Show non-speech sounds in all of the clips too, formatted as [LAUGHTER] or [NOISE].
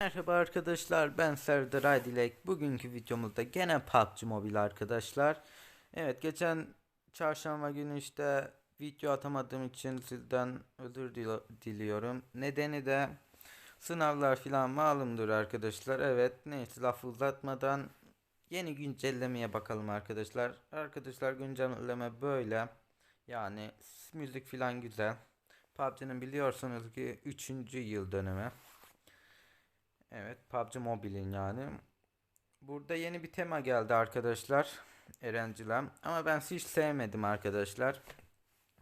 Merhaba arkadaşlar ben Serdar Aydilek. Bugünkü videomuzda gene PUBG Mobile arkadaşlar. Evet geçen çarşamba günü işte video atamadığım için sizden özür dil- diliyorum. Nedeni de sınavlar filan malumdur arkadaşlar. Evet neyse lafı uzatmadan yeni güncellemeye bakalım arkadaşlar. Arkadaşlar güncelleme böyle. Yani müzik filan güzel. PUBG'nin biliyorsunuz ki 3. yıl dönümü. Evet PUBG Mobile'in yani. Burada yeni bir tema geldi arkadaşlar. Erencilem. Ama ben hiç sevmedim arkadaşlar.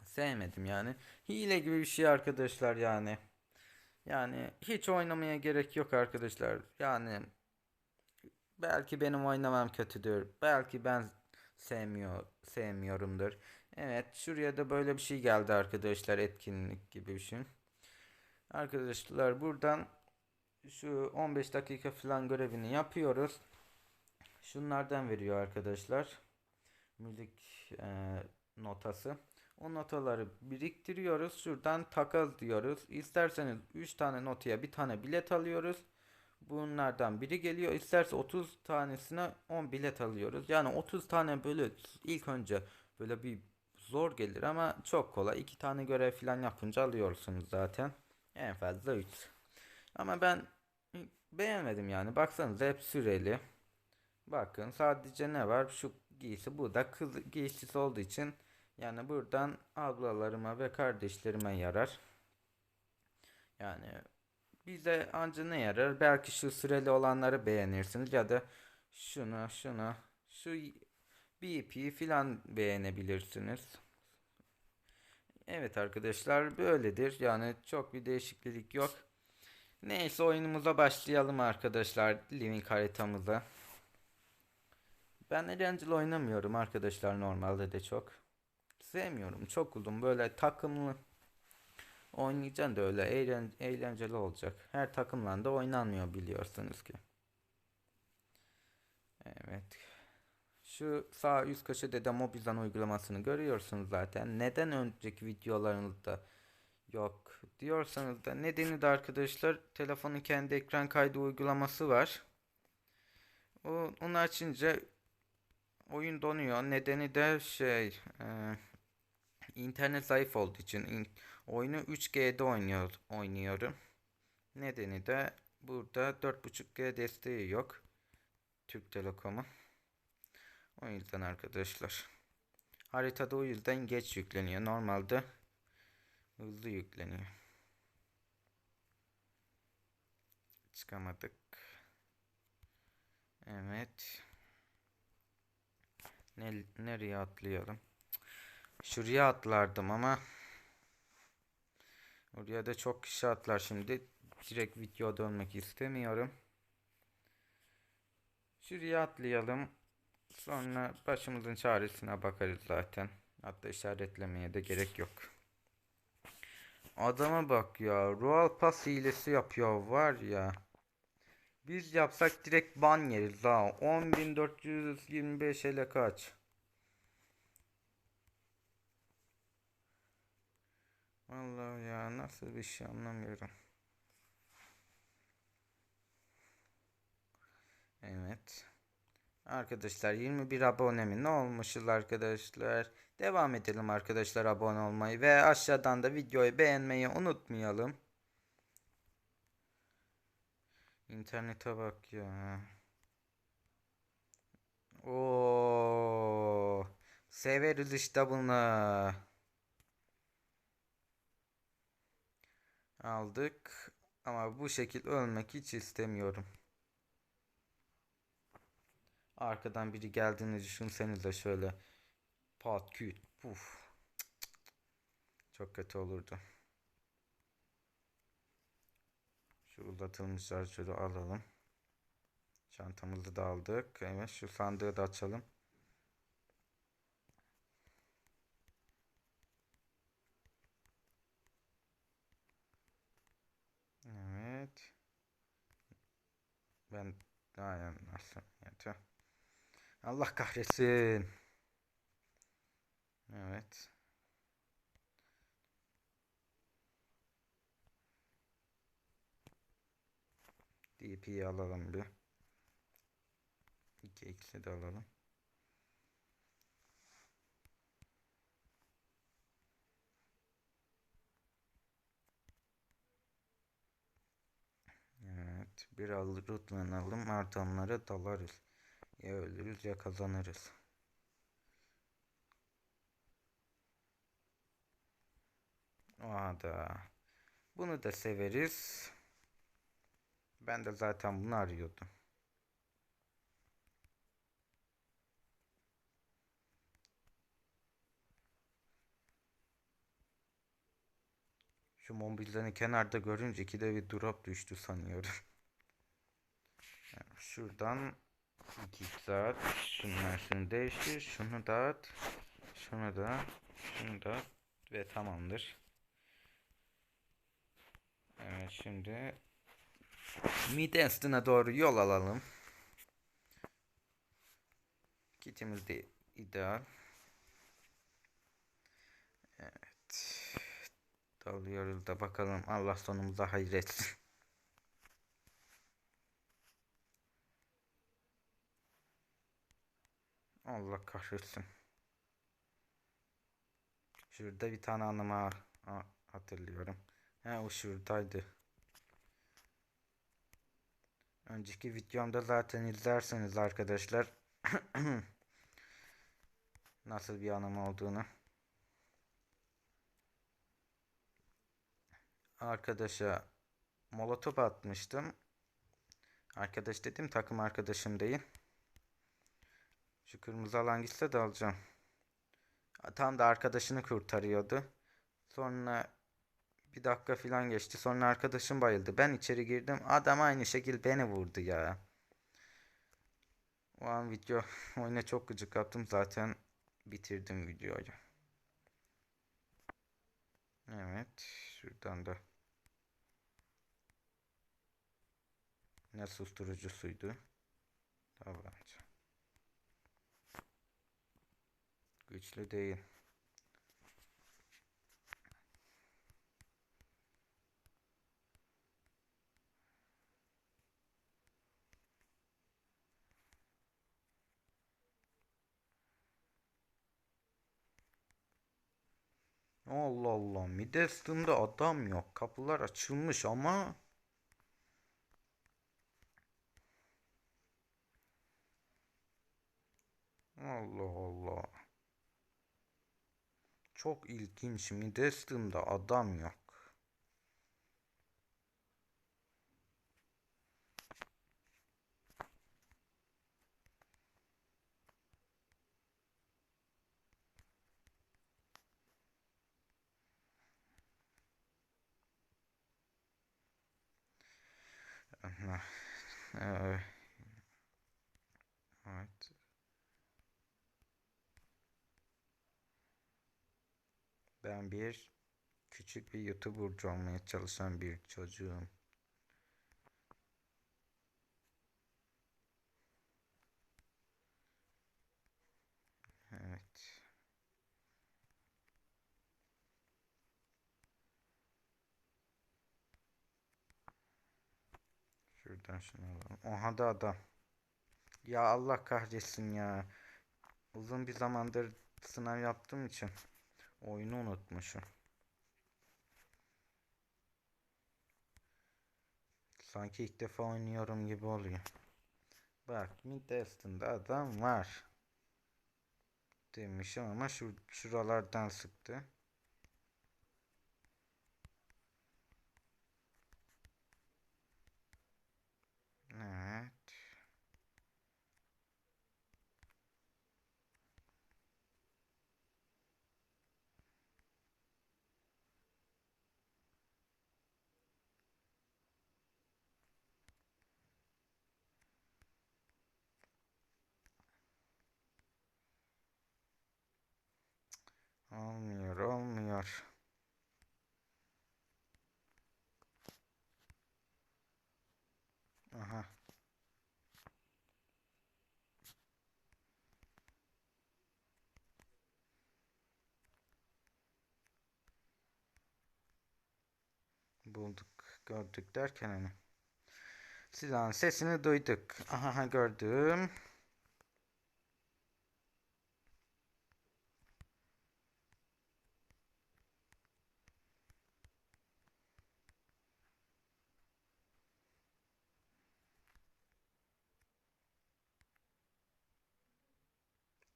Sevmedim yani. Hile gibi bir şey arkadaşlar yani. Yani hiç oynamaya gerek yok arkadaşlar. Yani belki benim oynamam kötüdür. Belki ben sevmiyor sevmiyorumdur. Evet şuraya da böyle bir şey geldi arkadaşlar etkinlik gibi bir şey. Arkadaşlar buradan şu 15 dakika falan görevini yapıyoruz. Şunlardan veriyor arkadaşlar. Müzik e, notası. O notaları biriktiriyoruz. Şuradan takas diyoruz. İsterseniz 3 tane notaya bir tane bilet alıyoruz. Bunlardan biri geliyor. İsterse 30 tanesine 10 bilet alıyoruz. Yani 30 tane böyle ilk önce böyle bir zor gelir ama çok kolay. 2 tane görev falan yapınca alıyorsunuz zaten. En fazla 3. Ama ben beğenmedim yani. Baksanıza hep süreli. Bakın sadece ne var? Şu giysi bu da kız giysisi olduğu için yani buradan ablalarıma ve kardeşlerime yarar. Yani bize anca ne yarar? Belki şu süreli olanları beğenirsiniz ya da şunu şunu şu BP filan beğenebilirsiniz. Evet arkadaşlar böyledir. Yani çok bir değişiklik yok. Neyse oyunumuza başlayalım arkadaşlar. Living haritamıza. Ben eğlenceli oynamıyorum arkadaşlar normalde de çok. Sevmiyorum. Çok uzun böyle takımlı oynayacaksın da öyle eğlen eğlenceli olacak. Her takımla da oynanmıyor biliyorsunuz ki. Evet. Şu sağ üst köşede de Mobilizan uygulamasını görüyorsunuz zaten. Neden önceki videolarınızda yok diyorsanız da nedeni de arkadaşlar telefonun kendi ekran kaydı uygulaması var. O, onu açınca oyun donuyor. Nedeni de şey e, internet zayıf olduğu için in, oyunu 3G'de oynuyor, oynuyorum. Nedeni de burada 4.5G desteği yok. Türk Telekom'un. O yüzden arkadaşlar. Haritada o yüzden geç yükleniyor. Normalde hızlı yükleniyor. Çıkamadık. Evet. Ne, nereye atlayalım? Şuraya atlardım ama oraya da çok kişi atlar şimdi. Direkt video dönmek istemiyorum. Şuraya atlayalım. Sonra başımızın çaresine bakarız zaten. Hatta işaretlemeye de gerek yok. Adama bak ya. Royal Pass hilesi yapıyor var ya. Biz yapsak direkt ban yeriz ha. 10.425 ele kaç. Vallahi ya nasıl bir şey anlamıyorum. Evet. Arkadaşlar 21 abone mi? Ne olmuşuz arkadaşlar? Devam edelim arkadaşlar abone olmayı ve aşağıdan da videoyu beğenmeyi unutmayalım. İnternete bak ya. Oo, severiz işte bunu. Aldık ama bu şekil ölmek hiç istemiyorum. Arkadan biri geldiğini düşünsenize şöyle. Pat küt puf. Çok kötü olurdu. Şu uzatılmış şarjörü alalım. Çantamızı da aldık. Evet şu sandığı da açalım. Evet. Ben aynen nasıl yeter. Allah kahretsin. Evet. TP'yi alalım bir. 2x'i de alalım. Evet. Bir alırlanalım. Artanlara dalarız. Ya ölürüz ya kazanırız. Da. Bunu da severiz. Ben de zaten bunu arıyordum. Şu mobilyanı kenarda görünce ikide bir drop düştü sanıyorum. [LAUGHS] Yani şuradan 2 saat şunun değiştir. Şunu da at. Şunu da. Şunu da. Ve tamamdır. Evet şimdi Middenston'a doğru yol alalım. Kitimiz de ideal. Evet. Dalıyoruz da bakalım Allah sonumuza hayretsin. [LAUGHS] Allah kahretsin. Şurada bir tane anıma hatırlıyorum. He o şuradaydı. Önceki videomda zaten izlerseniz arkadaşlar [COUGHS] nasıl bir anım olduğunu. Arkadaşa molotof atmıştım. Arkadaş dedim takım arkadaşım değil. Şu kırmızı alan gitse de alacağım. Tam da arkadaşını kurtarıyordu. Sonra bir dakika falan geçti. Sonra arkadaşım bayıldı. Ben içeri girdim. Adam aynı şekil beni vurdu ya. O an video [LAUGHS] oyuna çok gıcık yaptım. Zaten bitirdim videoyu. Evet. Şuradan da ne susturucusuydu. Tabanca. Güçlü değil. Allah Allah. Mideston'da adam yok. Kapılar açılmış ama Allah Allah. Çok ilginç. Mideston'da adam yok. Evet. Ben bir küçük bir YouTuber olmaya çalışan bir çocuğum. Evet. Şuradan şunu alalım. Oha da adam. Ya Allah kahretsin ya. Uzun bir zamandır sınav yaptığım için oyunu unutmuşum. Sanki ilk defa oynuyorum gibi oluyor. Bak Midwest'ında adam var. Demişim ama şu şuralardan sıktı. Olmuyor, olmuyor. Aha. Bulduk, gördük derken hani. Silahın sesini duyduk. Aha gördüm.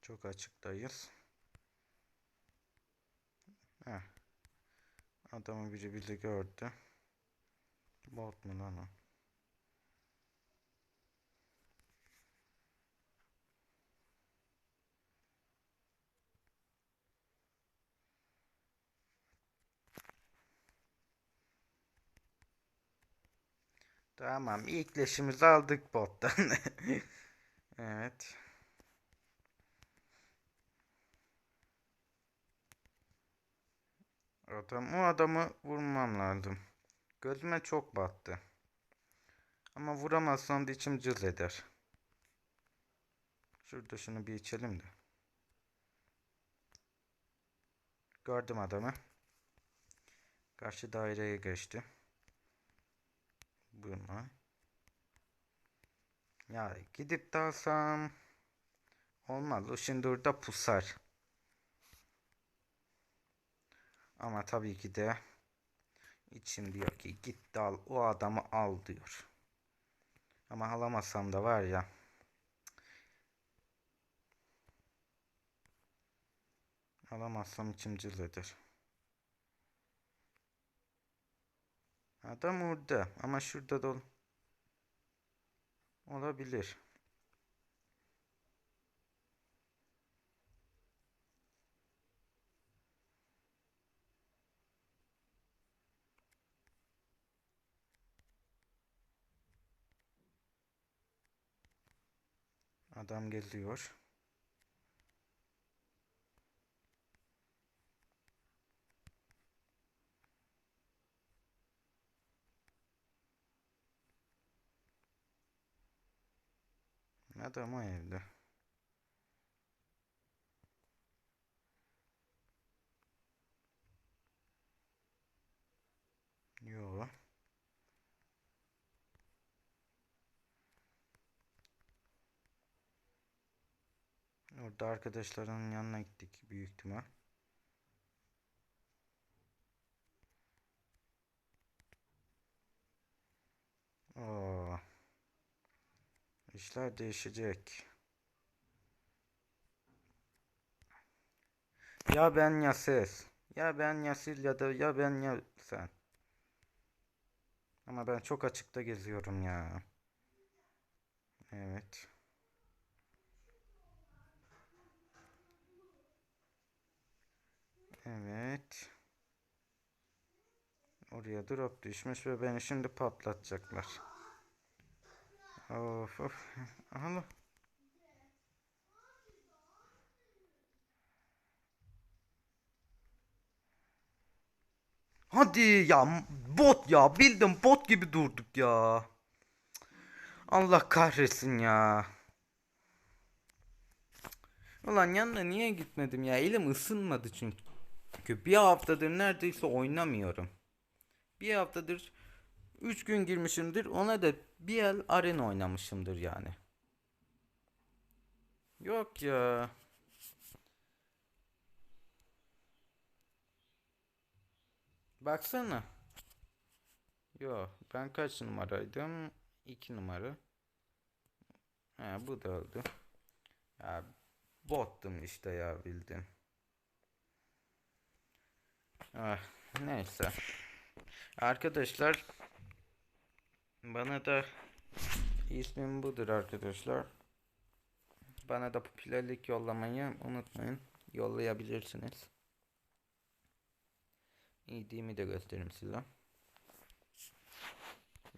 Çok açıktayız. Heh. Adamı biri bizi gördü. Bot mu lan o? Tamam, ilk leşimizi aldık bottan. [LAUGHS] evet. Adam, o adamı vurmam lazım. Gözüme çok battı. Ama vuramazsam da içim cız eder. Şurada şunu bir içelim de. Gördüm adamı. Karşı daireye geçti. Buna. Ya gidip dalsam olmaz. O şimdi orada pusar. Ama tabii ki de içim diyor ki git dal o adamı al diyor. Ama alamazsam da var ya. Alamazsam içim cızlıdır. Adam orada ama şurada da ol- olabilir. Adam geliyor. Adam o evde. Yo. Orada arkadaşlarının yanına gittik büyük ihtimal. Oo. İşler değişecek. Ya ben ya siz. Ya ben ya Sil ya da ya ben ya sen. Ama ben çok açıkta geziyorum ya. Evet. Oraya drop düşmüş ve beni şimdi patlatacaklar. Of of. Allah. Hadi ya bot ya bildim bot gibi durduk ya. Allah kahretsin ya. Ulan yanına niye gitmedim ya? Elim ısınmadı çünkü. Bir haftadır neredeyse oynamıyorum. Bir haftadır 3 gün girmişimdir. Ona da bir el arena oynamışımdır yani. Yok ya. Baksana. Yo ben kaç numaraydım? 2 numara. Ha bu da oldu. Ya bottum işte ya bildim. Ah, neyse. Arkadaşlar bana da ismim budur arkadaşlar. Bana da popülerlik yollamayı unutmayın. Yollayabilirsiniz. İyiliğimi de göstereyim size.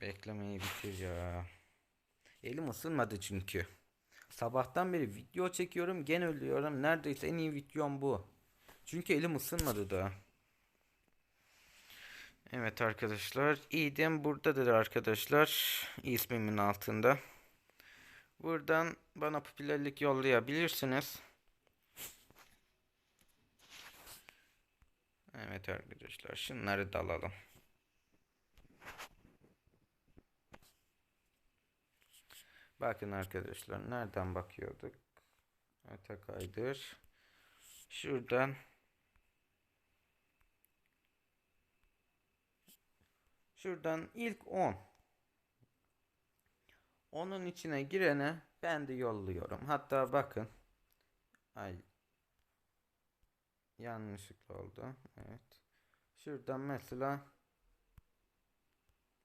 Beklemeyi bitir ya. Elim ısınmadı çünkü. Sabahtan beri video çekiyorum gene ölüyorum. Neredeyse en iyi videom bu. Çünkü elim ısınmadı da. Evet arkadaşlar. İyiydim buradadır arkadaşlar. İsmimin altında. Buradan bana popülerlik yollayabilirsiniz. Evet arkadaşlar. Şunları da alalım. Bakın arkadaşlar nereden bakıyorduk? Öte kaydır. Şuradan Şuradan ilk 10 onun içine girene ben de yolluyorum. Hatta bakın. Ay. Yanlışlıkla oldu. Evet. Şuradan mesela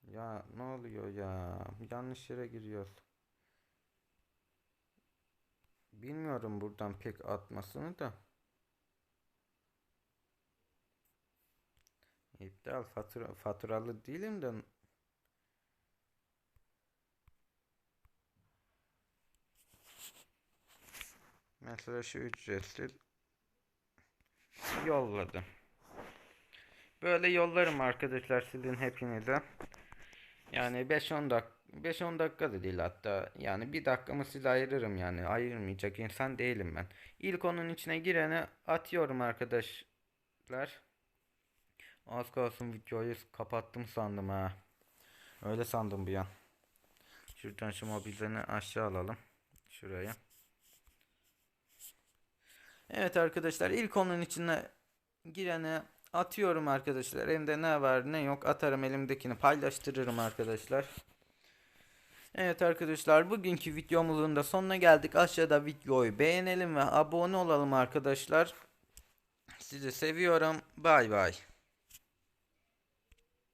ya ne oluyor ya? Yanlış yere giriyor. Bilmiyorum buradan pek atmasını da. İptal fatura faturalı değilim de Mesela şu ücretsiz yolladım. Böyle yollarım arkadaşlar sizin hepinize. Yani 5-10 dak 5-10 dakika da değil hatta. Yani bir dakikamı size ayırırım yani. Ayırmayacak insan değilim ben. İlk onun içine girene atıyorum arkadaşlar. Az kalsın videoyu kapattım sandım ha. Öyle sandım bir an. Şuradan şu mobilden aşağı alalım. Şuraya. Evet arkadaşlar ilk onun içine girene atıyorum arkadaşlar. Elimde ne var ne yok atarım elimdekini paylaştırırım arkadaşlar. Evet arkadaşlar bugünkü videomuzun da sonuna geldik. Aşağıda videoyu beğenelim ve abone olalım arkadaşlar. Sizi seviyorum. Bay bay.